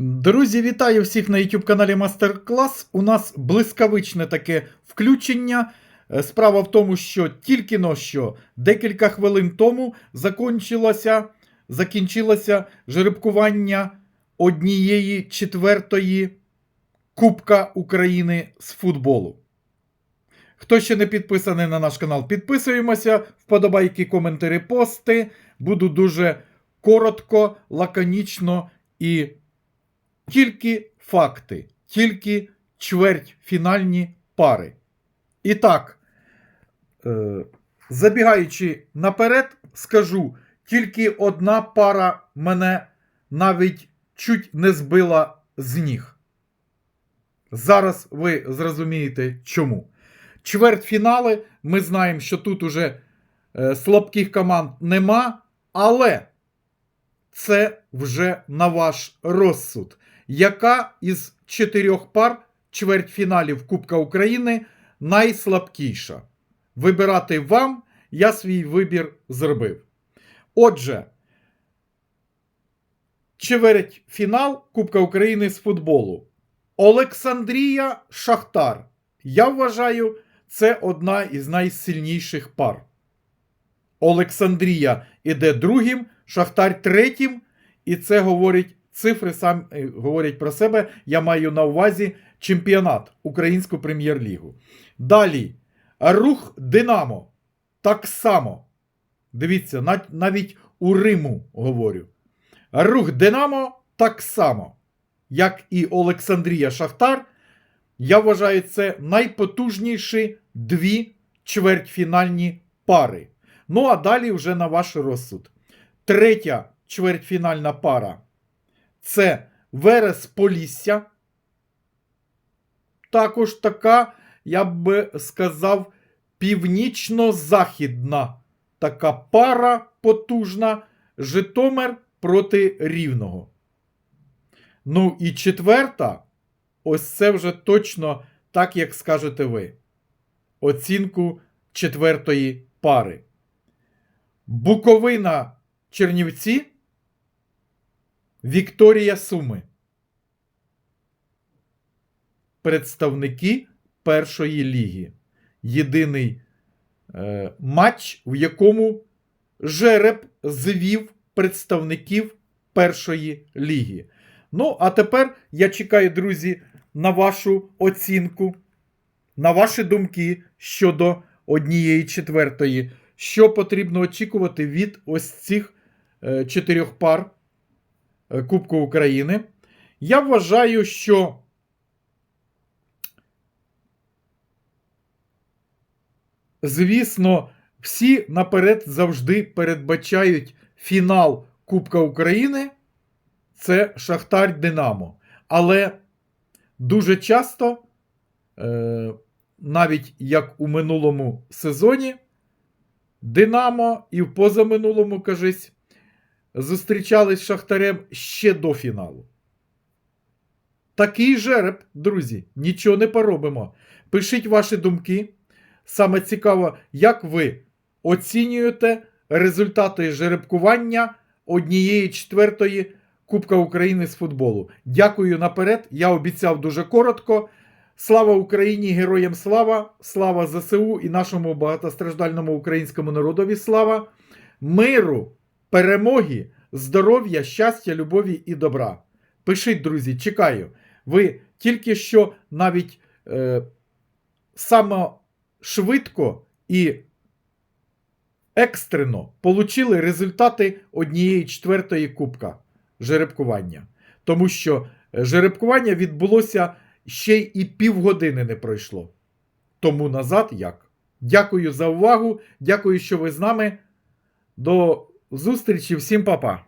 Друзі, вітаю всіх на YouTube каналі Мастер Клас. У нас блискавичне таке включення. Е, Справа в тому, що тільки но що декілька хвилин тому закінчилося, закінчилося жеребкування однієї четвертої Кубка України з футболу. Хто ще не підписаний на наш канал, підписуємося, вподобайки, коментарі, пости. Буду дуже коротко, лаконічно і тільки факти, тільки чвертьфінальні пари. І так, е, забігаючи наперед, скажу, тільки одна пара мене навіть чуть не збила з ніг. Зараз ви зрозумієте чому. Чвертьфінали, ми знаємо, що тут уже е, слабких команд нема, але це вже на ваш розсуд. Яка із чотирьох пар чвертьфіналів Кубка України найслабкіша? Вибирати вам, я свій вибір зробив. Отже, чвертьфінал Кубка України з футболу. Олександрія Шахтар. Я вважаю, це одна із найсильніших пар. Олександрія іде другим, Шахтар третім, і це говорить цифри сам е, говорять про себе. Я маю на увазі чемпіонат Українську прем'єр-лігу. Далі рух Динамо. Так само. Дивіться, нав- навіть у Риму говорю. Рух Динамо так само, як і Олександрія Шахтар. Я вважаю, це найпотужніші дві чвертьфінальні пари. Ну, а далі вже на ваш розсуд. Третя чвертьфінальна пара це Верес Полісся. Також така, я б сказав, північно-західна така пара потужна. Житомир проти Рівного. Ну і четверта, ось це вже точно так, як скажете ви. Оцінку четвертої пари. Буковина Чернівці. Вікторія Суми. Представники першої ліги. Єдиний е, матч, в якому жереб звів представників першої ліги. Ну, а тепер я чекаю, друзі, на вашу оцінку, на ваші думки щодо однієї четвертої. Що потрібно очікувати від ось цих чотирьох пар е, Кубку України? Я вважаю, що звісно, всі наперед завжди передбачають фінал Кубка України. Це Шахтар Динамо. Але дуже часто, е, навіть як у минулому сезоні, Динамо і в позаминулому, кажись, зустрічались з Шахтарем ще до фіналу. Такий жереб, друзі, нічого не поробимо. Пишіть ваші думки. Саме цікаво, як ви оцінюєте результати жеребкування однієї четвертої Кубка України з футболу. Дякую наперед. Я обіцяв дуже коротко. Слава Україні! Героям слава! Слава ЗСУ і нашому багатостраждальному українському народові слава! Миру, перемоги, здоров'я, щастя, любові і добра. Пишіть, друзі, чекаю. Ви тільки що навіть е, саме швидко і екстрено получили результати однієї четвертої кубка жеребкування. Тому що жеребкування відбулося ще і півгодини не пройшло. Тому назад як. Дякую за увагу. Дякую, що ви з нами. До зустрічі, всім па-па.